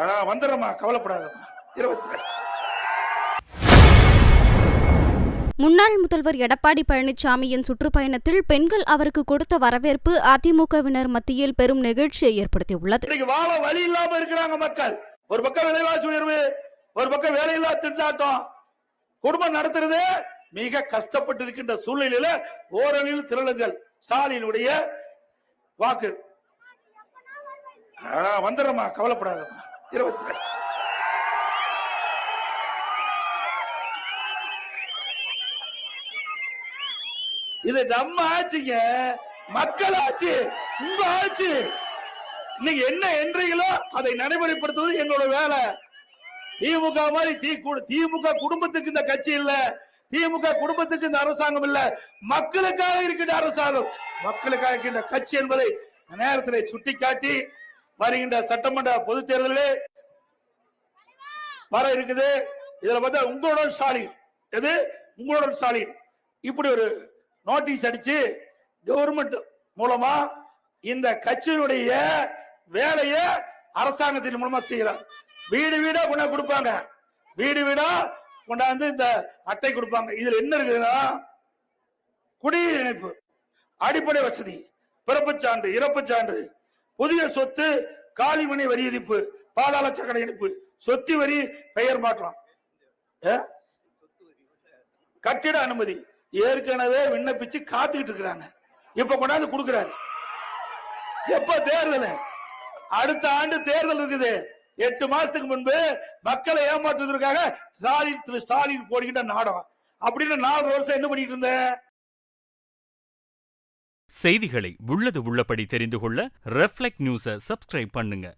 வந்துடுறமா கவலைப்படாதம்மா. இருபத்தி முன்னாள் முதல்வர் எடப்பாடி பழனிசாமியின் சுற்றுப்பயணத்தில் பெண்கள் அவருக்கு கொடுத்த வரவேற்பு அதிமுகவினர் மத்தியில் பெரும் நெகிழ்ச்சியை ஏற்படுத்தியுள்ளது. வாழ வழி இல்லாம இருக்கிறாங்க மக்கள். ஒரு பக்கம் விலைவாசி உயர்வு ஒரு பக்கம் வேலையில்லா திண்டாட்டம். குடும்பம் நடத்துறது மிக கஷ்டப்பட்டு இருக்கின்ற சூழ்நிலையில ஓரணியில் திரளுங்கள். ஸ்டாலினுடைய வாக்கு. வந்துடுறமா கவலைப்படாதம்மா. இருபத்தி இது நம்ம ஆட்சிங்க மக்கள் ஆட்சி உங்க ஆட்சி. நீங்க என்ன என்றீங்களோ அதை நடைமுறைப்படுத்துவது எங்களோட வேலை. திமுக மாதிரி தி கு- திமுக குடும்பத்துக்கு இந்த கட்சி இல்ல. திமுக குடும்பத்துக்கு இந்த அரசாங்கம் இல்ல. மக்களுக்காக இருக்கின்ற அரசாங்கம். மக்களுக்காக இருக்கின்ற கட்சி என்பதை நேரத்தில் சுட்டிக்காட்டி வருகின்ற சட்டமன்ற பொதுத் தேர்தலில் வர இருக்குது. இதுல பார்த்தா உங்களோட ஸ்டாலின். எது? உங்களோட ஸ்டாலின். இப்படி ஒரு நோட்டீஸ் அடிச்சு கவர்மெண்ட் மூலமா இந்த கட்சியினுடைய வேலையை அரசாங்கத்தின் மூலமா செய்யறார். வீடு வீடா கொண்டா கொடுப்பாங்க. வீடு வீடா கொண்டாந்து இந்த அட்டை கொடுப்பாங்க. இதுல என்ன இருக்குதுன்னா குடிநீர் இணைப்பு அடிப்படை வசதி பிறப்புச் சான்று இறப்புச் சான்று புதிய சொத்து காலிமனை வரி விதிப்பு பாதாள சக்கரை இணைப்பு சொத்து வரி பெயர் மாற்றம் கட்டிட அனுமதி. ஏற்கனவே விண்ணப்பிச்சு காத்துக்கிட்டு இருக்கிறாங்க. இப்ப கொண்டாந்து கொடுக்கிறாரு. எப்ப தேர்தல்? அடுத்த ஆண்டு தேர்தல் இருக்குது. எட்டு மாசத்துக்கு முன்பு மக்களை ஏமாற்றுவதற்காக ஸ்டாலின் திரு ஸ்டாலின் போடுகின்ற நாடகம். அப்படின்னு நாலு வருஷம் என்ன பண்ணிட்டு இருந்தேன் செய்திகளை உள்ளது உள்ளபடி தெரிந்து கொள்ள ரெஃப்ளெக்ட் நியூஸை சப்ஸ்கிரைப் பண்ணுங்க.